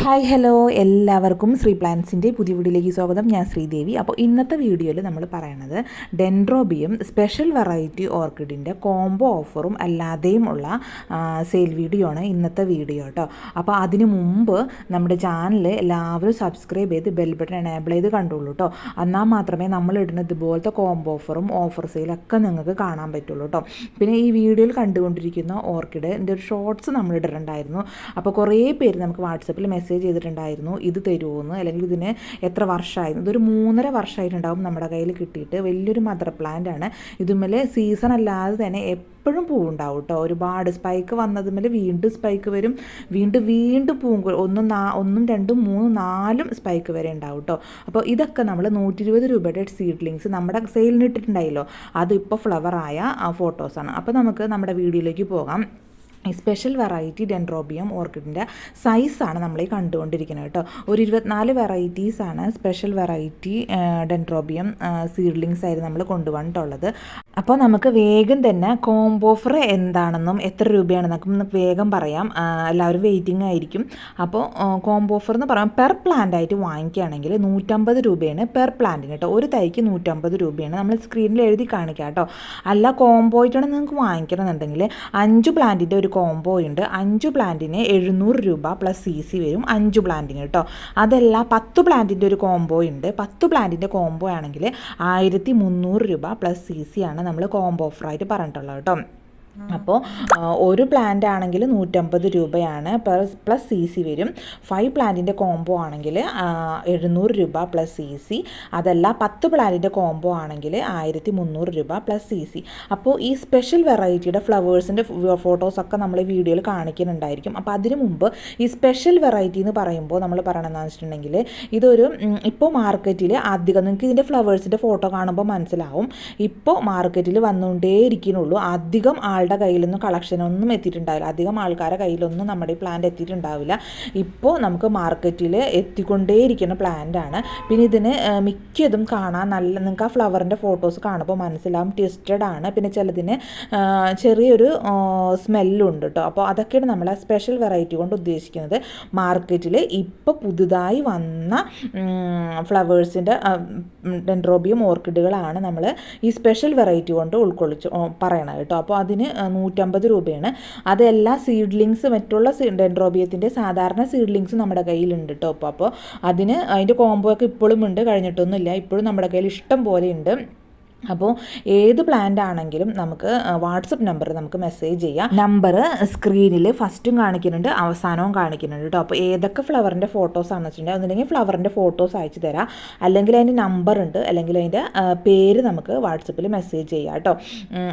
Hi hello എല്ലാവർക്കും ശ്രീ പ്ലാൻസിന്റെ പുതിയ വീഡിയോയിലേക്ക് സ്വാഗതം. ഞാൻ ശ്രീദേവി. അപ്പോൾ ഇന്നത്തെ വീഡിയോയിൽ നമ്മൾ പറയണത് ഡെൻഡ്രോബിയും സ്പെഷ്യൽ വെറൈറ്റി ഓർക്കിഡിന്റെ കോംബോ ഓഫറും അല്ലാതെയും ഉള്ള സെയിൽ വീഡിയോ ആണ് ഇന്നത്തെ വീഡിയോ കേട്ടോ. അപ്പോൾ അതിന് മുമ്പ് നമ്മുടെ ചാനൽ എല്ലാവരും സബ്സ്ക്രൈബ് ചെയ്ത് ബെൽ ബട്ടൺ എനേബിൾ ചെയ്ത് കണ്ടുള്ളൂ കേട്ടോ. എന്നാൽ മാത്രമേ നമ്മൾ ഇടുന്ന ഇതുപോലത്തെ കോംബോ ഓഫറും ഓഫർ സെയിലൊക്കെ നിങ്ങൾക്ക് കാണാൻ പറ്റുള്ളൂ കേട്ടോ. പിന്നെ ഈ വീഡിയോയിൽ കണ്ടുകൊണ്ടിരിക്കുന്ന ഓർക്കിഡ് എന്റെ ഒരു ഷോർട്സ് നമ്മൾ ഇട്ടിട്ടുണ്ടായിരുന്നു. അപ്പോൾ കുറേ പേര് നമുക്ക് വാട്സപ്പിൽ മെസ്സേജ് ചെയ്തിട്ടുണ്ടായിരുന്നു ഇത് തരുമോയെന്ന് അല്ലെങ്കിൽ ഇതിന് എത്ര വർഷമായിരുന്നു ഇതൊരു മൂന്നര വർഷമായിട്ടുണ്ടാവും നമ്മുടെ കയ്യിൽ കിട്ടിയിട്ട്. വലിയൊരു മദർ പ്ലാന്റ് ആണ്. ഇതുമേൽ സീസൺ അല്ലാതെ തന്നെ എപ്പോഴും പൂവുണ്ടാവും കേട്ടോ ഒരുപാട് സ്പൈക്ക് വന്നതുമേൽ വീണ്ടും സ്പൈക്ക് വരും. വീണ്ടും വീണ്ടും പൂവും ഒന്നും നാ ഒന്നും രണ്ടും മൂന്നും നാലും സ്പൈക്ക് വരെ ഉണ്ടാവും കേട്ടോ അപ്പോൾ ഇതൊക്കെ നമ്മൾ നൂറ്റി ഇരുപത് രൂപയുടെ സീഡ്ലിങ്സ് നമ്മുടെ സെയിലിന് ഇട്ടിട്ടുണ്ടായല്ലോ. അത് ഇപ്പോൾ ഫ്ലവറായ ഫോട്ടോസാണ് അപ്പോൾ നമുക്ക് നമ്മുടെ വീഡിയോയിലേക്ക് പോകാം. സ്പെഷ്യൽ വെറൈറ്റി ഡെൻഡ്രോബിയം ഓർക്കിഡിന്റെ സൈസാണ് നമ്മൾ ഈ കണ്ടുകൊണ്ടിരിക്കുന്നത് കേട്ടോ ഒരു ഇരുപത്തിനാല് വെറൈറ്റീസാണ് സ്പെഷ്യൽ വെറൈറ്റി ഡെൻഡ്രോബിയം സീഡ്ലിങ്സ് ആയിരുന്നു നമ്മൾ കൊണ്ടുവന്നിട്ടുള്ളത്. അപ്പോൾ നമുക്ക് വേഗം തന്നെ കോംബോഫർ എന്താണെന്നും എത്ര രൂപയാണെന്നൊക്കെ നമുക്ക് വേഗം പറയാം. എല്ലാവരും വെയിറ്റിംഗ് ആയിരിക്കും. അപ്പോൾ കോംബോഫർ എന്ന് പറയാം പെർ പ്ലാന്റ് ആയിട്ട് വാങ്ങിക്കുകയാണെങ്കിൽ നൂറ്റമ്പത് രൂപയാണ് പെർ പ്ലാന്റിന് കേട്ടോ ഒരു തൈക്ക് നൂറ്റമ്പത് രൂപയാണ്. നമ്മൾ സ്ക്രീനിൽ എഴുതി കാണിക്കാം കേട്ടോ അല്ല കോംബോ ആയിട്ടാണ് നിങ്ങൾക്ക് വാങ്ങിക്കണമെന്നുണ്ടെങ്കിൽ അഞ്ച് പ്ലാന്റിന്റെ ഒരു കോംബോ ഉണ്ട്. അഞ്ച് പ്ലാന്റിന് എഴുന്നൂറ് രൂപ പ്ലസ് സി സി വരും അഞ്ച് പ്ലാന്റിന് കേട്ടോ. അതല്ല പത്ത് പ്ലാന്റിന്റെ ഒരു കോംബോ ഉണ്ട്. പത്ത് പ്ലാന്റിന്റെ കോംബോ ആണെങ്കിൽ ആയിരത്തി മുന്നൂറ് രൂപ പ്ലസ് സി സി ആണ് നമ്മൾ കോംബോ ഓഫറായിട്ട് പറഞ്ഞിട്ടുള്ളത് കേട്ടോ. അപ്പോൾ ഒരു പ്ലാന്റ് ആണെങ്കിൽ നൂറ്റമ്പത് രൂപയാണ്. പ്ലസ് പ്ലസ് സി സി വരും. ഫൈവ് പ്ലാന്റിന്റെ കോംബോ ആണെങ്കിൽ എഴുന്നൂറ് രൂപ പ്ലസ് സി സി അതല്ല പത്ത് പ്ലാന്റിന്റെ കോംബോ ആണെങ്കിൽ ആയിരത്തി മുന്നൂറ് രൂപ പ്ലസ് സി സി അപ്പോൾ ഈ സ്പെഷ്യൽ വെറൈറ്റിയുടെ ഫ്ലവേഴ്സിന്റെ ഫോട്ടോസൊക്കെ നമ്മൾ വീഡിയോയിൽ കാണിക്കുന്നുണ്ടായിരിക്കും. അപ്പോൾ അതിന് മുമ്പ് ഈ സ്പെഷ്യൽ വെറൈറ്റി എന്ന് പറയുമ്പോൾ നമ്മൾ പറയണമെന്ന് വെച്ചിട്ടുണ്ടെങ്കിൽ ഇതൊരു ഇപ്പോൾ മാർക്കറ്റിൽ അധികം നിങ്ങൾക്ക് ഇതിന്റെ ഫ്ലവേഴ്സിന്റെ ഫോട്ടോ കാണുമ്പോൾ മനസ്സിലാവും. ഇപ്പോൾ മാർക്കറ്റിൽ വന്നുകൊണ്ടേ ഇരിക്കുന്നുള്ളൂ അധികം ആളുടെ കയ്യിലൊന്നും കളക്ഷനൊന്നും എത്തിയിട്ടുണ്ടാവില്ല. അധികം ആൾക്കാരുടെ കയ്യിലൊന്നും നമ്മുടെ ഈ പ്ലാന്റ് എത്തിയിട്ടുണ്ടാവില്ല. ഇപ്പോൾ നമുക്ക് മാർക്കറ്റിൽ എത്തിക്കൊണ്ടേയിരിക്കുന്ന പ്ലാന്റ് ആണ്. പിന്നെ ഇതിന് മിക്കതും കാണാൻ നല്ല നിങ്ങൾക്ക് ആ ഫ്ലവറിന്റെ ഫോട്ടോസ് കാണുമ്പോൾ മനസ്സിലാവും ട്വിസ്റ്റഡ് ആണ്. പിന്നെ ചിലതിന് ചെറിയൊരു സ്മെല്ലുണ്ട് കേട്ടോ അപ്പോൾ അതൊക്കെയാണ് നമ്മൾ ആ സ്പെഷ്യൽ വെറൈറ്റി കൊണ്ട് ഉദ്ദേശിക്കുന്നത്. മാർക്കറ്റിൽ ഇപ്പോൾ പുതുതായി വന്ന ഫ്ലവേഴ്സിന്റെ ഡെൻഡ്രോബിയം ഓർക്കിഡുകളാണ് നമ്മൾ ഈ സ്പെഷ്യൽ വെറൈറ്റി കൊണ്ട് ഉൾക്കൊള്ളിച്ച് പറയണത് കേട്ടോ അപ്പോൾ അതിന് നൂറ്റമ്പത് രൂപയാണ്. അതെല്ലാ സീഡ്ലിങ്സ് മറ്റുള്ള ഡെൻഡ്രോബിയത്തിന്റെ സാധാരണ സീഡ്ലിങ്സ് നമ്മുടെ കയ്യിലുണ്ട് കേട്ടോ അപ്പോൾ അപ്പോൾ അതിന് അതിന്റെ കോംബോ ഒക്കെ ഇപ്പോഴും ഉണ്ട് കഴിഞ്ഞിട്ടൊന്നുമില്ല. ഇപ്പോഴും നമ്മുടെ കയ്യിൽ ഇഷ്ടം പോലെ ഉണ്ട്. അപ്പോൾ ഏത് പ്ലാന്റ് ആണെങ്കിലും നമുക്ക് വാട്സപ്പ് നമ്പർ നമുക്ക് മെസ്സേജ് ചെയ്യാം. നമ്പർ സ്ക്രീനിൽ ഫസ്റ്റും കാണിക്കുന്നുണ്ട് അവസാനവും കാണിക്കുന്നുണ്ട് കേട്ടോ അപ്പോൾ ഏതൊക്കെ ഫ്ലവറിന്റെ ഫോട്ടോസ് ആണെന്ന് വെച്ചിട്ടുണ്ടെങ്കിൽ ഒന്നുണ്ടെങ്കിൽ ഫ്ലവറിന്റെ ഫോട്ടോസ് അയച്ചു തരാം. അല്ലെങ്കിൽ അതിന്റെ നമ്പർ ഉണ്ട് അല്ലെങ്കിൽ അതിന്റെ പേര് നമുക്ക് വാട്സപ്പിൽ മെസ്സേജ് ചെയ്യാം കേട്ടോ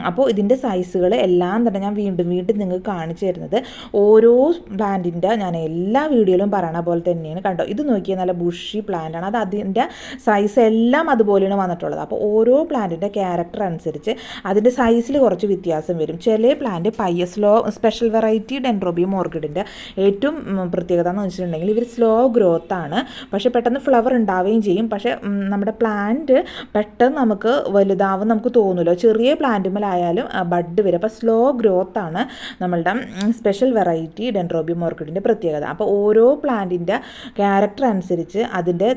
അപ്പോൾ ഇതിന്റെ സൈസുകൾ എല്ലാം തന്നെ ഞാൻ വീണ്ടും വീണ്ടും നിങ്ങൾക്ക് കാണിച്ചു തരുന്നത്. ഓരോ പ്ലാന്റിന്റെ ഞാൻ എല്ലാ വീഡിയോയിലും പറയണ പോലെ തന്നെയാണ് കണ്ടോ. ഇത് നോക്കിയാൽ നല്ല ബുഷി പ്ലാന്റ് ആണ്. അത് അതിന്റെ സൈസ് എല്ലാം അതുപോലെയാണ് വന്നിട്ടുള്ളത്. അപ്പോൾ ഓരോ പ്ലാന്റിന്റെ ക്യാരക്ടർ അനുസരിച്ച് അതിന്റെ സൈസിൽ കുറച്ച് വ്യത്യാസം വരും. ചില പ്ലാന്റ് പയ്യസ്ലോ സ്പെഷ്യൽ വെറൈറ്റി ഡെൻഡ്രോബിയം ഓർക്കിഡിന്റെ ഏറ്റവും പ്രത്യേകത എന്ന് വെച്ചിട്ടുണ്ടെങ്കിൽ ഇവർ സ്ലോ ഗ്രോത്ത് ആണ്. പക്ഷേ പെട്ടെന്ന് ഫ്ലവർ ഉണ്ടാവുകയും ചെയ്യും. പക്ഷെ നമ്മുടെ പ്ലാന്റ് പെട്ടെന്ന് നമുക്ക് വലുതാവും നമുക്ക് തോന്നുമല്ലോ ചെറിയ പ്ലാന്റുമലായാലും ബഡ് വരും. അപ്പോൾ സ്ലോ ഗ്രോത്ത് ആണ് നമ്മളുടെ സ്പെഷ്യൽ വെറൈറ്റി ഡെൻഡ്രോബിയം ഓർക്കിഡിന്റെ പ്രത്യേകത. അപ്പോൾ ഓരോ പ്ലാന്റിന്റെ ക്യാരക്ടർ അനുസരിച്ച് അതിന്റെ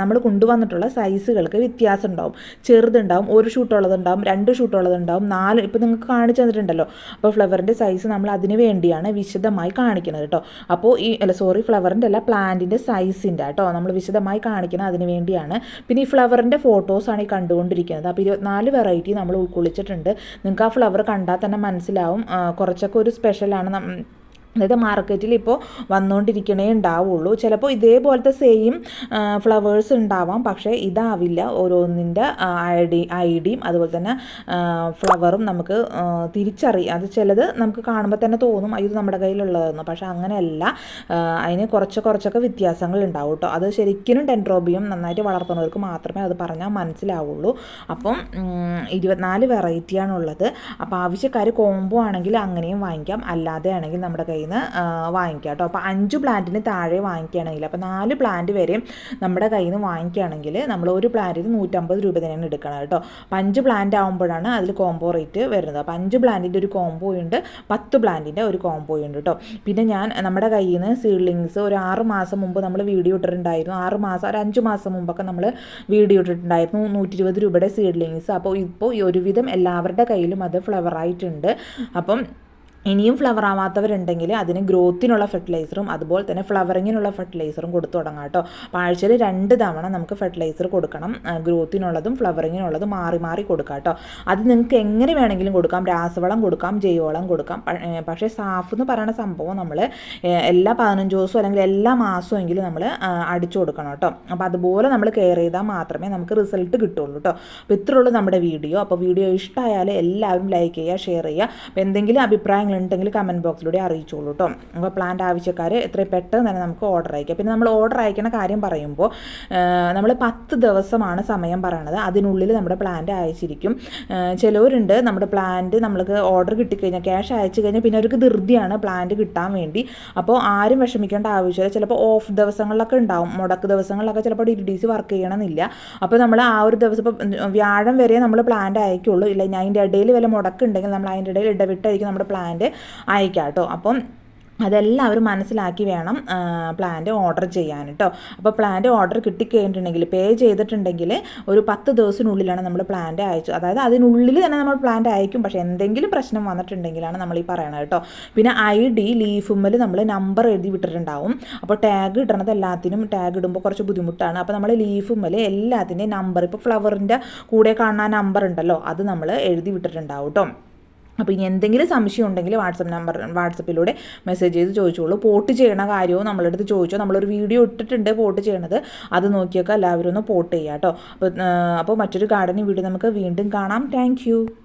നമ്മൾ കൊണ്ടുവന്നിട്ടുള്ള സൈസുകൾക്ക് വ്യത്യാസം ഉണ്ടാവും. ചെറുതുണ്ടാവും ഒരു ഷൂട്ട് ഷൂട്ടുള്ളതുണ്ടാവും രണ്ട് ഷൂട്ട് ഷൂട്ടുള്ളതുണ്ടാവും നാല് ഇപ്പോൾ നിങ്ങൾക്ക് കാണിച്ചു തന്നിട്ടുണ്ടല്ലോ. അപ്പോൾ ഫ്ലവറിന്റെ സൈസ് നമ്മൾ അതിന് വേണ്ടിയാണ് വിശദമായി കാണിക്കുന്നത് കേട്ടോ. അപ്പോൾ ഈ അല്ല സോറി ഫ്ലവറിന്റെ അല്ല പ്ലാന്റിന്റെ സൈസിന്റെ കേട്ടോ. നമ്മൾ വിശദമായി കാണിക്കുന്നത് അതിന് വേണ്ടിയാണ്. പിന്നെ ഈ ഫ്ലവറിന്റെ ഫോട്ടോസാണ് ഈ കണ്ടുകൊണ്ടിരിക്കുന്നത്. അപ്പോൾ ഇരുപത്തിനാല് വെറൈറ്റി നമ്മൾ ഉൾക്കൊള്ളിച്ചിട്ടുണ്ട്. നിങ്ങൾക്ക് ആ ഫ്ലവർ കണ്ടാൽ തന്നെ മനസ്സിലാവും. കുറച്ചൊക്കെ ഒരു സ്പെഷ്യലാണ് അതായത് മാർക്കറ്റിൽ ഇപ്പോൾ വന്നുകൊണ്ടിരിക്കണേ ഉണ്ടാവുള്ളൂ. ചിലപ്പോൾ ഇതേപോലത്തെ സെയിം ഫ്ലവേഴ്സ് ഉണ്ടാവാം. പക്ഷേ ഇതാവില്ല. ഓരോന്നിന്റെ ഐഡി ഐഡിയും അതുപോലെ തന്നെ ഫ്ലവറും നമുക്ക് തിരിച്ചറിയാം. അത് ചിലത് നമുക്ക് കാണുമ്പോൾ തന്നെ തോന്നും ഇത് നമ്മുടെ കയ്യിലുള്ളതെന്ന്. പക്ഷേ അങ്ങനെയല്ല. അതിന് കുറച്ച് കുറച്ചൊക്കെ വ്യത്യാസങ്ങൾ ഉണ്ടാവും കേട്ടോ അത് ശരിക്കും ടെൻട്രോബിയും നന്നായിട്ട് വളർത്തുന്നവർക്ക് മാത്രമേ അത് പറഞ്ഞാൽ മനസ്സിലാവുള്ളൂ. അപ്പം ഇരുപത്തിനാല് വെറൈറ്റിയാണുള്ളത് അപ്പോൾ ആവശ്യക്കാർ കോംബോ ആണെങ്കിൽ അങ്ങനെയും വാങ്ങിക്കാം. അല്ലാതെ ആണെങ്കിൽ നമ്മുടെ കയ്യിൽ കയ്യിൽ നിന്ന് വാങ്ങിക്കുക കേട്ടോ അപ്പോൾ അഞ്ച് പ്ലാന്റിന് താഴെ വാങ്ങിക്കുകയാണെങ്കിൽ അപ്പോൾ നാല് പ്ലാന്റ് വരെ നമ്മുടെ കയ്യിൽ നിന്ന് വാങ്ങിക്കുകയാണെങ്കിൽ നമ്മൾ ഒരു പ്ലാന്റിന് നൂറ്റമ്പത് രൂപ തന്നെയാണ് എടുക്കണം കേട്ടോ അപ്പോൾ അഞ്ച് പ്ലാന്റ് ആകുമ്പോഴാണ് അതിൽ കോംബോ റേറ്റ് വരുന്നത്. അപ്പോൾ അഞ്ച് പ്ലാന്റിന്റെ ഒരു കോംബോ ഉണ്ട് പത്ത് പ്ലാന്റിന്റെ ഒരു കോംബോ ഉണ്ട് കേട്ടോ പിന്നെ ഞാൻ നമ്മുടെ കയ്യിൽ നിന്ന് സീഡ്ലിങ്സ് ഒരു ആറ് മാസം മുമ്പ് നമ്മൾ വീഡിയോ ഇട്ടിട്ടുണ്ടായിരുന്നു. ആറ് മാസം ഒരു അഞ്ച് മാസം മുമ്പൊക്കെ നമ്മൾ വീഡിയോ ഇട്ടിട്ടുണ്ടായിരുന്നു. നൂറ്റി ഇരുപത് രൂപയുടെ സീഡ്ലിങ്സ്. അപ്പോൾ ഇപ്പോൾ ഒരുവിധം എല്ലാവരുടെ കയ്യിലും അത് ഫ്ലവർ ആയിട്ടുണ്ട്. അപ്പം ഇനിയും ഫ്ലവർ ആവാത്തവരുണ്ടെങ്കിൽ അതിന് ഗ്രോത്തിനുള്ള ഫെർട്ടിലൈസറും അതുപോലെ തന്നെ ഫ്ലവറിങ്ങിനുള്ള ഫെർട്ടിലൈസറും കൊടുത്തു തുടങ്ങാം കേട്ടോ. ആഴ്ചയിൽ രണ്ട് തവണ നമുക്ക് ഫെർട്ടിലൈസർ കൊടുക്കണം. ഗ്രോത്തിനുള്ളതും ഫ്ലവറിങ്ങിനുള്ളതും മാറി മാറി കൊടുക്കാം കേട്ടോ. അത് നിങ്ങൾക്ക് എങ്ങനെ വേണമെങ്കിലും കൊടുക്കാം. രാസവളം കൊടുക്കാം ജൈവവളം കൊടുക്കാം. പക്ഷേ സാഫ് എന്ന് പറയുന്ന സംഭവം നമ്മൾ എല്ലാ പതിനഞ്ച് ദിവസവും അല്ലെങ്കിൽ എല്ലാ മാസവും എങ്കിലും നമ്മൾ അടിച്ചു കൊടുക്കണം കേട്ടോ. അപ്പോൾ അതുപോലെ നമ്മൾ കെയർ ചെയ്താൽ മാത്രമേ നമുക്ക് റിസൾട്ട് കിട്ടുള്ളൂ കേട്ടോ. അപ്പോൾ ഇത്രയുള്ളൂ നമ്മുടെ വീഡിയോ. അപ്പോൾ വീഡിയോ ഇഷ്ടമായാൽ എല്ലാവരും ലൈക്ക് ചെയ്യുക ഷെയർ ചെയ്യുക. അപ്പോൾ എന്തെങ്കിലും അഭിപ്രായങ്ങൾ ഉണ്ടെങ്കിൽ കമന്റ് ബോക്സിലൂടെ അറിയിച്ചോളൂ കേട്ടോ അപ്പോൾ പ്ലാന്റ് ആവശ്യക്കാർ എത്രയും പെട്ടെന്ന് തന്നെ നമുക്ക് ഓർഡർ അയക്കാം. പിന്നെ നമ്മൾ ഓർഡർ അയക്കുന്ന കാര്യം പറയുമ്പോൾ നമ്മൾ പത്ത് ദിവസമാണ് സമയം പറയണത്. അതിനുള്ളിൽ നമ്മുടെ പ്ലാന്റ് അയച്ചിരിക്കും. ചിലവരുണ്ട് നമ്മുടെ പ്ലാന്റ് നമ്മൾക്ക് ഓർഡർ കിട്ടിക്കഴിഞ്ഞാൽ ക്യാഷ് അയച്ചു കഴിഞ്ഞാൽ പിന്നെ അവർക്ക് ധൃതിയാണ് പ്ലാന്റ് കിട്ടാൻ വേണ്ടി. അപ്പോൾ ആരും വിഷമിക്കേണ്ട ആവശ്യമില്ല. ചിലപ്പോൾ ഓഫ് ദിവസങ്ങളിലൊക്കെ ഉണ്ടാവും. മുടക്ക് ദിവസങ്ങളിലൊക്കെ ചിലപ്പോൾ ഡി ഡി സി വർക്ക് ചെയ്യണമെന്നില്ല. അപ്പോൾ നമ്മൾ ആ ഒരു ദിവസം ഇപ്പോൾ വ്യാഴം വരെ നമ്മൾ പ്ലാന്റ് അയക്കുള്ളൂ. ഇല്ല അതിന്റെ ഇടയിൽ വല്ല മുടക്കുണ്ടെങ്കിൽ നമ്മൾ അതിന്റെ ഇടയിൽ ഇടവിട്ടായിരിക്കും നമ്മുടെ പ്ലാന്റ് അയക്കാം കേട്ടോ. അപ്പം അതെല്ലാവരും മനസ്സിലാക്കി വേണം പ്ലാന്റ് ഓർഡർ ചെയ്യാൻ കേട്ടോ. അപ്പോൾ പ്ലാന്റ് ഓർഡർ കിട്ടിക്കഴിഞ്ഞിട്ടുണ്ടെങ്കിൽ പേ ചെയ്തിട്ടുണ്ടെങ്കിൽ ഒരു പത്ത് ദിവസത്തിനുള്ളിലാണ് നമ്മൾ പ്ലാന്റ് അയച്ചു അതായത് അതിനുള്ളിൽ തന്നെ നമ്മൾ പ്ലാന്റ് അയക്കും. പക്ഷേ എന്തെങ്കിലും പ്രശ്നം വന്നിട്ടുണ്ടെങ്കിലാണ് നമ്മൾ ഈ പറയണത് കേട്ടോ. പിന്നെ ഐ ഡി ലീഫുമ്മൽ നമ്മൾ നമ്പർ എഴുതി വിട്ടിട്ടുണ്ടാവും. അപ്പോൾ ടാഗ് ഇടണത് എല്ലാത്തിനും ടാഗ് ഇടുമ്പോൾ കുറച്ച് ബുദ്ധിമുട്ടാണ്. അപ്പോൾ നമ്മൾ ലീഫുമ്മൽ എല്ലാത്തിന്റെയും നമ്പർ ഇപ്പോൾ ഫ്ലവറിന്റെ കൂടെ കാണുന്ന നമ്പർ ഉണ്ടല്ലോ അത് നമ്മൾ എഴുതി വിട്ടിട്ടുണ്ടാവും കേട്ടോ. അപ്പോൾ ഇനി എന്തെങ്കിലും സംശയം ഉണ്ടെങ്കിൽ വാട്സപ്പ് നമ്പർ വാട്സപ്പിലൂടെ മെസ്സേജ് ചെയ്ത് ചോദിച്ചോളൂ. പോട്ട് ചെയ്യണ കാര്യവും നമ്മളടുത്ത് ചോദിച്ചോ? നമ്മളൊരു വീഡിയോ ഇട്ടിട്ടുണ്ട് പോട്ട് ചെയ്യണത്. അത് നോക്കിയൊക്കെ എല്ലാവരും ഒന്ന് പോട്ട് ചെയ്യാം കേട്ടോ. അപ്പോൾ അപ്പോൾ മറ്റൊരു ഗാർഡനിങ് വീഡിയോ നമുക്ക് വീണ്ടും കാണാം. താങ്ക്